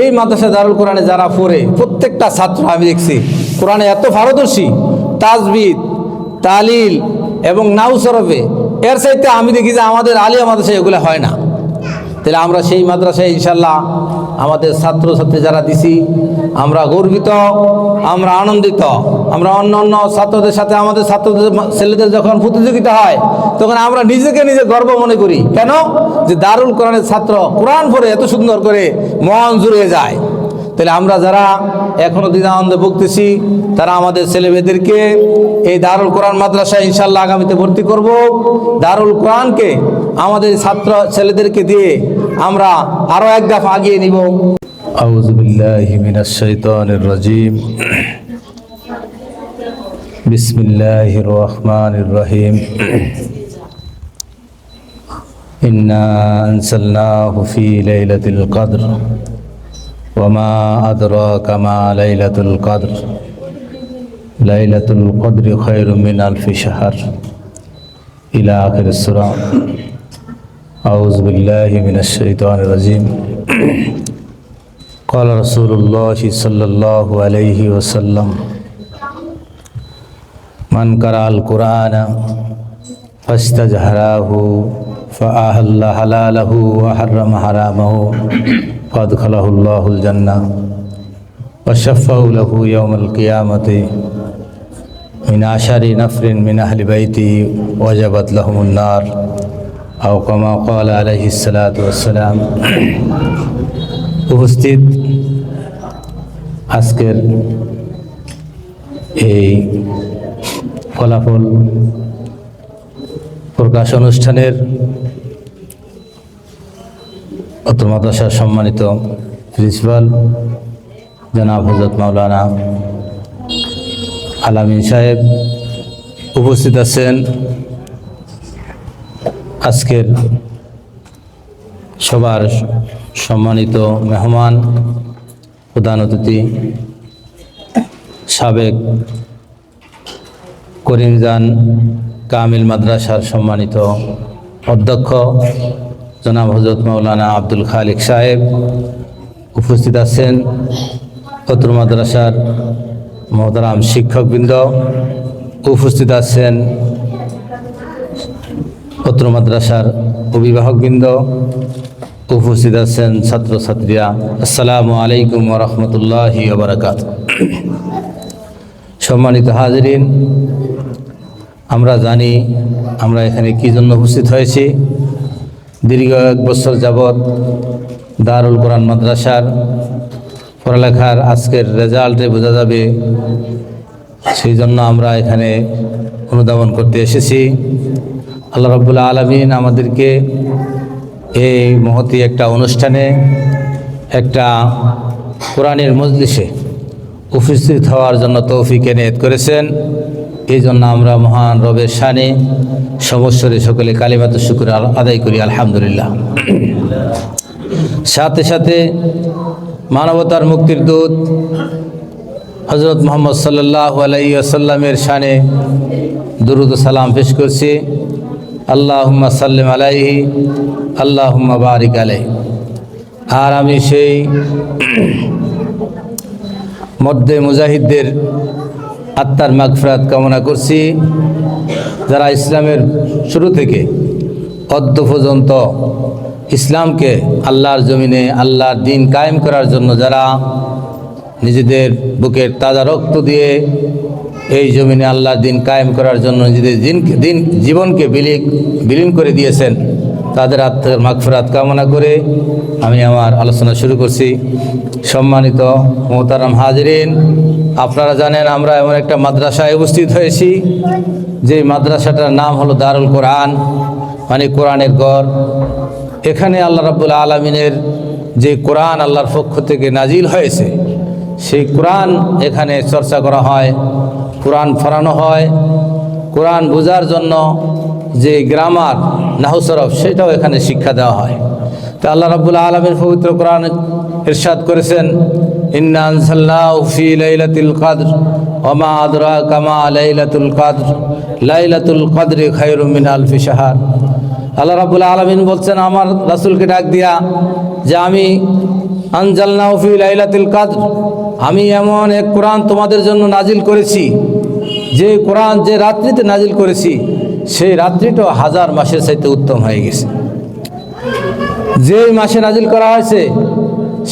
এই মাদ্রাসা দারুল কোরআনে যারা পড়ে, প্রত্যেকটা ছাত্র আমি দেখছি, কোরআনে এত ভারদর্শী তাজবিদ তালিল এবং নাউ সরফে এর সাইতে আমি দেখি যে আমাদের আলিয়া মাদ্রাসায় এগুলো হয় না। তাহলে আমরা সেই মাদ্রাসায় ইনশাল্লাহ আমাদের ছাত্রছাত্রী যারা দিছি, আমরা গর্বিত, আমরা আনন্দিত। আমরা অন্য অন্য ছাত্রদের সাথে আমাদের ছাত্রদের ছেলেদের যখন প্রতিযোগিতা হয়, তখন আমরা নিজেকে নিজে গর্ব মনে করি। কেন? যে দারুল কোরআনের ছাত্র কোরআন পড়ে এত সুন্দর করে মন জুড়ে যায়। তাহলে আমরা যারা এখনো দ্বিধানন্দে ভুগতেছি তারা আমাদের ছেলেমেয়েদেরকে এই দারুল কোরআন মাদ্রাসায় ইনশাল্লাহ আগামীতে ভর্তি করব দারুল কোরআনকে আমাদের ছাত্র ছেলেদেরকে দিয়ে আমরা আরও এক দফা আগিয়ে নিব أعوذ بالله من الشيطان الرجيم بسم الله الرحمن الرحيم إنا أنزلناه في ليلة القدر وما أدراك ما ليلة القدر ليلة القدر خير من ألف شهر إلى آخر السورة أعوذ بالله من الشيطان الرجيم قال رسول الله صلى الله عليه وسلم من قرأ القرآن فاستجهراه فأهل حلاله وحرم حرامه فأدخله الله الجنة وشفه له يوم القيامة من عشر نفر من أهل بيتي وجبت لهم النار أو كما قال عليه الصلاة والسلام উপস্থিত আজকের এই ফলাফল প্রকাশ অনুষ্ঠানের অত্র মাদ্রাসার সম্মানিত প্রিন্সিপাল, জনাব হজরত মাওলানা আলামিন সাহেব উপস্থিত আছেন। আজকের সবার সম্মানিত মেহমান, প্রধান অতিথি, সাবেক করিমজান কামিল মাদ্রাসার সম্মানিত অধ্যক্ষ জনাব হজরত মৌলানা আব্দুল খালিক সাহেব উপস্থিত আছেন অত্র মাদ্রাসার মহতারাম শিক্ষকবৃন্দ উপস্থিত আছেন অত্র মাদ্রাসার অভিভাবকবৃন্দ উপস্থিত আছেন, ছাত্রছাত্রীরা, আসসালামু আলাইকুম রহমতুল্লাহ বারাকাত সম্মানিত হাজরিন, আমরা জানি আমরা এখানে কি জন্য উপস্থিত হয়েছি। দীর্ঘ এক বছর যাবৎ দারুল কোরআন মাদ্রাসার পড়ালেখার আজকের রেজাল্টে বোঝা যাবে সেই জন্য আমরা এখানে অনুধাবন করতে এসেছি। আল্লাহ রব্বুল্লা আলমিন আমাদেরকে এই মহতি একটা অনুষ্ঠানে, একটা কোরআনের মজলিসে উপস্থিত হওয়ার জন্য তৌফিক এনেত করেছেন। এই জন্য আমরা মহান রবের শানে সমস্যরে সকলে কালিমাত শুকুর আদায় করি, আলহামদুলিল্লাহ। সাথে সাথে মানবতার মুক্তির দূত হজরত মোহাম্মদ সাল্লাহ আলাইসাল্লামের শানে দুরুদ সালাম পেশ করছি। আল্লাহুম্মা সাল্লিম আলাইহি, আল্লাহুম্মা বারিক আলাই আর আমি সেই মধ্যে মুজাহিদদের আত্মার মাগফরাত কামনা করছি। যারা ইসলামের শুরু থেকে অদ্য পর্যন্ত ইসলামকে আল্লাহর জমিনে, আল্লাহর দিন কায়েম করার জন্য যারা নিজেদের বুকের তাজা রক্ত দিয়ে এই জমিনে আল্লাহর দিন কায়েম করার জন্য নিজেদের দিন দিন জীবনকে বিলীন বিলীন করে দিয়েছেন তাদের আত্মার মাগফরাত কামনা করে আমি আমার আলোচনা শুরু করছি। সম্মানিত মোহতারাম হাজরিন, আপনারা জানেন আমরা এমন একটা মাদ্রাসায় উপস্থিত হয়েছি, যে মাদ্রাসাটার নাম হলো দারুল কোরআন মানে কোরআনের গড় এখানে আল্লাহ রাবুল আলমিনের যে কোরআন আল্লাহর পক্ষ থেকে নাজিল হয়েছে, সেই কোরআন এখানে চর্চা করা হয়, কোরআন ফরানো হয়। কোরআন বোঝার জন্য যে গ্রামার নাহুসরফ সেটাও এখানে শিক্ষা দেওয়া হয়। তো আল্লাহ রাবুল আলমের পবিত্র কোরআন ইরশাদ করেছেন, ইন্না আনসাল্লাহু ফি লাইলাতুল ওমা আদরা কামা লাইলাতুল কদর, লাইলাতুল কদরি খায়রুম মিন আলফি শাহর। আল্লাহ রাবুল আলমিন বলছেন, আমার রাসূলকে ডাক দিয়া যে আমি আনজালনাহু ফি লাইলাতুল কাদর, আমি এমন এক কোরআন তোমাদের জন্য নাজিল করেছি, যে কোরআন যে রাত্রিতে নাজিল করেছি সেই রাত্রিটা হাজার মাসের চাইতে উত্তম হয়ে গেছে। যেই মাসে নাজিল করা হয়েছে,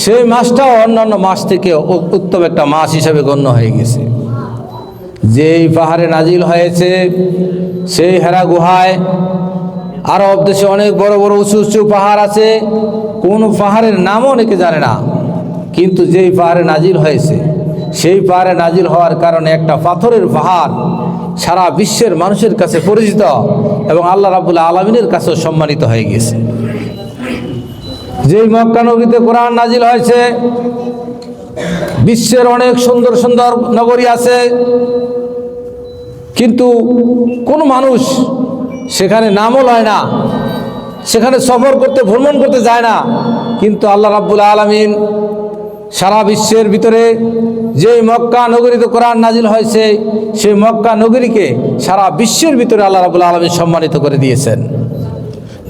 সেই মাসটাও অন্যান্য মাস থেকে উত্তম একটা মাস হিসাবে গণ্য হয়ে গেছে। যেই পাহাড়ে নাজিল হয়েছে, সেই হেরা গুহায় আরব দেশে অনেক বড় বড় উঁচু উঁচু পাহাড় আছে, কোন পাহাড়ের নামও অনেকে জানে না। কিন্তু যেই পাহাড়ে নাজিল হয়েছে, সেই পাহাড়ে নাজিল হওয়ার কারণে একটা পাথরের পাহাড় সারা বিশ্বের মানুষের কাছে পরিচিত এবং আল্লাহ রাবুল্লাহ আলমিনের কাছেও সম্মানিত হয়ে গেছে যেই মক্কা নগরীতে কোরআন নাজিল হয়েছে, বিশ্বের অনেক সুন্দর সুন্দর নগরী আছে, কিন্তু কোনো মানুষ সেখানে নামও লয় না, সেখানে সফর করতে ভ্রমণ করতে যায় না, কিন্তু আল্লাহ রাব্বুল আলমিন সারা বিশ্বের ভিতরে যে মক্কা নগরীতে কোরআন নাজিল হয়েছে, সেই মক্কা নগরীকে সারা বিশ্বের ভিতরে আল্লাহ রাবুল আলমিন সম্মানিত করে দিয়েছেন।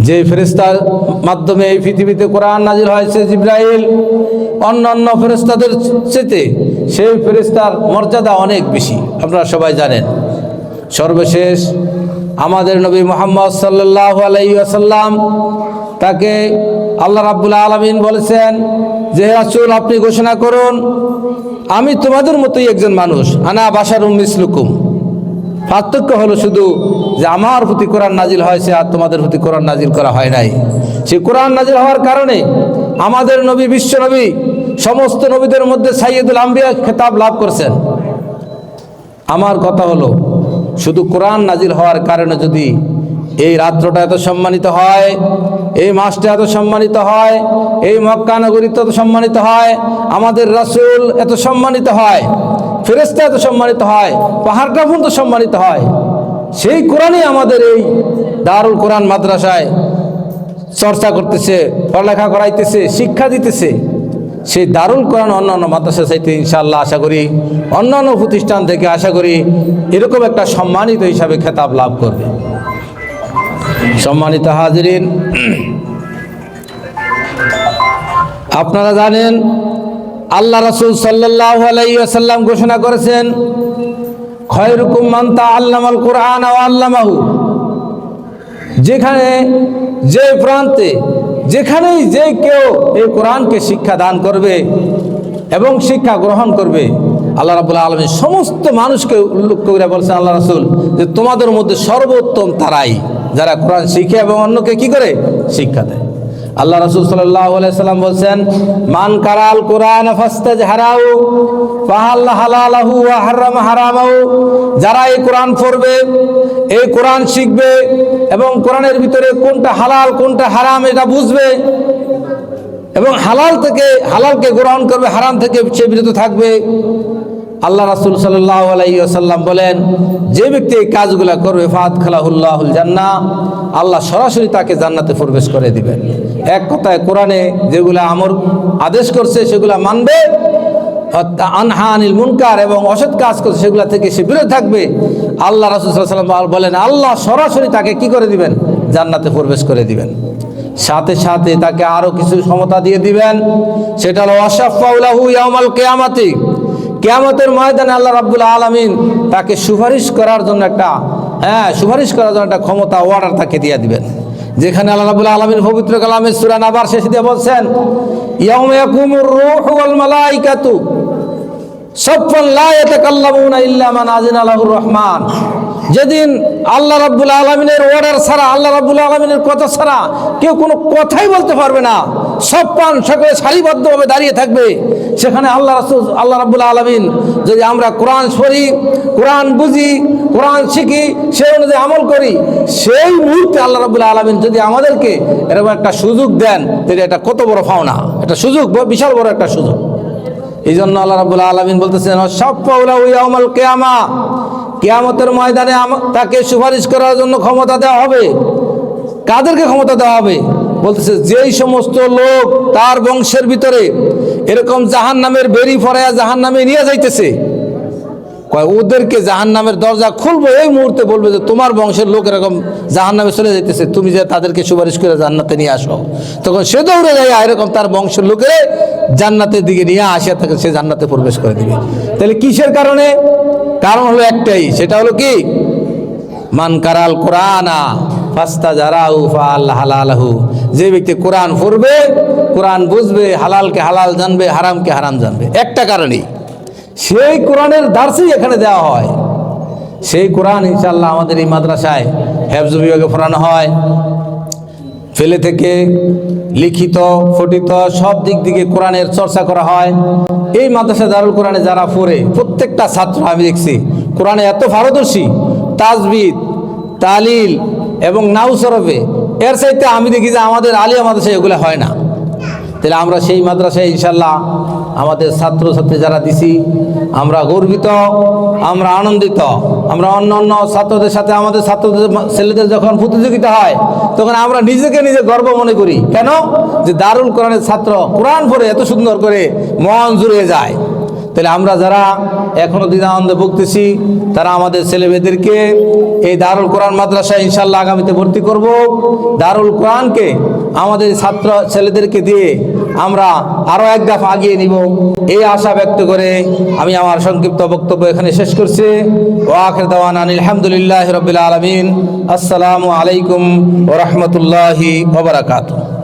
যে ফেরেস্তার মাধ্যমে এই পৃথিবীতে কোরআন নাজিল হয়েছে জিব্রাইল, অন্যান্য ফেরেস্তাদের চেতে সেই ফেরেস্তার মর্যাদা অনেক বেশি, আপনারা সবাই জানেন। সর্বশেষ আমাদের নবী মোহাম্মদ সাল্লাহ তাকে আল্লাহ রাব্বুল আলমিন বলেছেন যে রাসূল, আপনি ঘোষণা করুন, আমি তোমাদের মতোই একজন মানুষ। আনা বাসার মিসলুকুম। পার্থক্য হলো শুধু যে, আমার প্রতি কোরআন নাজিল হয়েছে আর তোমাদের প্রতি কোরআন নাজিল করা হয় নাই। সে কোরআন নাজিল হওয়ার কারণে আমাদের নবী, বিশ্ব নবী, সমস্ত নবীদের মধ্যে সাইয়দুল আম্বিয়া খেতাব লাভ করছেন। আমার কথা হলো শুধু কোরআন নাজিল হওয়ার কারণে যদি এই রাত্রটা এত সম্মানিত হয়, এই মাসটা এত সম্মানিত হয়, এই মক্কা নগরী এত সম্মানিত হয়, আমাদের রাসূল এত সম্মানিত হয় ফেরেস্তা এত সম্মানিত হয় পাহাড়টা পর্যন্ত সম্মানিত হয়। সেই কোরআনই আমাদের এই দারুল কোরআন মাদ্রাসায় চর্চা করতেছে, পড়ালেখা করাইতেছে, শিক্ষা দিতেছে। সেই দারুল কোরআন অন্যান্য মাদ্রাসা চাইতে ইনশাআল্লাহ আশা করি, অন্যান্য প্রতিষ্ঠান থেকে আশা করি এরকম একটা সম্মানিত হিসাবে খেতাব লাভ করবে। সম্মানিত হাজিরিন, আপনারা জানেন, আল্লাহ রসুল সাল্লাহ আলাইসাল্লাম ঘোষণা করেছেন, খয়রুকুম মান্তা আল্লামাল কোরআন আল্লামাহু। যেখানে যে প্রান্তে যেখানেই যে কেউ এই কোরআনকে শিক্ষা দান করবে এবং শিক্ষা গ্রহণ করবে, আল্লাহ রাবুল্লাহ আলমী সমস্ত মানুষকে উল্লেখ করে বলছেন, আল্লাহ রাসুল, যে তোমাদের মধ্যে সর্বোত্তম তারাই, যারা কোরআন শিখে এবং অন্যকে কি করে? শিক্ষা দেয়। আল্লাহ রসুল সাল্লাম বলছেন, মান কারাল কোরআন ফাহাল্লা হালালাহু ওয়া হারাম হারামাহু, যারা এই কোরআন পড়বে, এই কোরআন শিখবে এবং কোরআনের ভিতরে কোনটা হালাল, কোনটা হারাম, এটা বুঝবে এবং হালাল থেকে, হালালকে গ্রহণ করবে, হারাম থেকে সে বিরত থাকবে। আল্লাহ রাসূল রাসুল সাল্লাহ আলাইসাল্লাম বলেন, যে ব্যক্তি এই কাজগুলো করবে ফাত খালাহুল্লাহুল জান্না আল্লাহ সরাসরি তাকে জান্নাতে প্রবেশ করে দিবেন। এক কথায় কোরআনে যেগুলো আমর আদেশ করছে, সেগুলো মানবে। আনহানিল মুনকার এবং অসৎ কাজ করছে, সেগুলো থেকে সে বিরত থাকবে। আল্লাহ রাসুল সাল্লাম বলেন, আল্লাহ সরাসরি তাকে কি করে দিবেন? জান্নাতে প্রবেশ করে দিবেন। সাথে সাথে তাকে আরও কিছু ক্ষমতা দিয়ে দিবেন। সেটা হলো অসাফাউলাহু ইয়ামাল কেয়ামাতি। কেয়ামতের ময়দানে আল্লাহ রাব্বুল আলমিন তাকে সুপারিশ করার জন্য একটা হ্যাঁ সুপারিশ করার জন্য একটা ক্ষমতা অর্ডার তাকে দিয়ে দিবেন। যেখানে আল্লাহ আলমিন পবিত্র কালামের সুরান আবার শেষ দিয়ে বলছেন সব লা ইয়াতাকাল্লামুনা ইল্লা মান আযিনা লাহুর রহমান। যেদিন আল্লাহ রাব্বুল আলমিনের অর্ডার ছাড়া, আল্লাহ রাব্বুল আলমিনের কথা ছাড়া কেউ কোনো কথাই বলতে পারবে না। সব পান সকলে সারিবদ্ধভাবে দাঁড়িয়ে থাকবে। সেখানে আল্লাহ রাসূল, আল্লাহ রাব্বুল আলমিন যদি আমরা কোরআন পড়ি, কোরআন বুঝি, কোরআন শিখি, সেই অনুযায়ী আমল করি, সেই মুহূর্তে আল্লাহ রাব্বুল আলমিন যদি আমাদেরকে এরকম একটা সুযোগ দেন তাহলে এটা কত বড় পাওনা এটা সুযোগ বিশাল বড় একটা সুযোগ। এই জন্য আল্লাহ রাবুল আলমিন বলতেছেন সব পাউলা উইয়ামাল কেয়ামা। কেয়ামতের ময়দানে তাকে সুপারিশ করার জন্য ক্ষমতা দেওয়া হবে। কাদেরকে ক্ষমতা দেওয়া হবে? বলতেছে, যেই সমস্ত লোক তার বংশের ভিতরে এরকম জাহান নামের বেরি ফরাইয়া জাহান নামে নিয়ে যাইতেছে, কয়, ওদেরকে জাহান নামের দরজা খুলবো, এই মুহূর্তে বলবে যে, তোমার বংশের লোক এরকম জাহান নামে চলে যেতেছে তুমি যে তাদেরকে সুপারিশ করে জান্নাতে নিয়ে আসো। তখন সে দৌড়ে যায় এরকম তার বংশের লোকে জান্নাতের দিকে নিয়ে আসে তাকে সে জান্নাতে প্রবেশ করে দিবে। তাহলে কিসের কারণে? কারণ হলো একটাই, সেটা হলো কি? মান কারাল কোরআনা ফাস্তা যারা উফা আল্লাহ হালালাহু। যে ব্যক্তি কোরআন পড়বে, কোরআন বুঝবে, হালালকে হালাল জানবে, হারামকে হারাম জানবে। একটা কারণেই। সেই কোরআনের দার্সই এখানে দেওয়া হয়। সেই কোরআন ইনশাল্লাহ আমাদের এই মাদ্রাসায় হেফজ বিভাগে পড়ানো হয়। ফেলে থেকে লিখিত, ফটিত সব দিক দিকে কোরআনের চর্চা করা হয়। এই মাদ্রাসা দারুল কোরআনে যারা পড়ে, প্রত্যেকটা ছাত্র আমি দেখছি, কোরআনে এত পারদর্শী, তাজবিদ, তালিল এবং নাউসরফে এর চাইতে আমি দেখি যে আমাদের আলিয়া মাদ্রাসায় এগুলো হয় না। তাহলে আমরা সেই মাদ্রাসায় ইনশাল্লাহ আমাদের ছাত্রছাত্রী যারা দিছি, আমরা গর্বিত, আমরা আনন্দিত, আমরা অন্য অন্য ছাত্রদের সাথে আমাদের ছাত্রদের ছেলেদের যখন প্রতিযোগিতা হয়, তখন আমরা নিজেকে নিজে গর্ব মনে করি। কেন? যে দারুল কোরআনের ছাত্র কোরআন পড়ে এত সুন্দর করে মন জুড়ে যায়। তাহলে আমরা যারা এখনও দ্বিধানন্দে ভুগতেছি, তারা আমাদের ছেলেমেয়েদেরকে এই দারুল কোরআন মাদ্রাসায় ইনশাল্লাহ আগামীতে ভর্তি করব। দারুল কোরআনকে আমাদের ছাত্র ছেলেদেরকে দিয়ে আমরা আরও এক দফা আগিয়ে নিব। এই আশা ব্যক্ত করে আমি আমার সংক্ষিপ্ত বক্তব্য এখানে শেষ করছি। ওয়াখের দাওয়ান আলহামদুলিল্লাহ রবিল আলমিন। আসসালামু আলাইকুম রহমতুল্লাহি ওবরাকাতু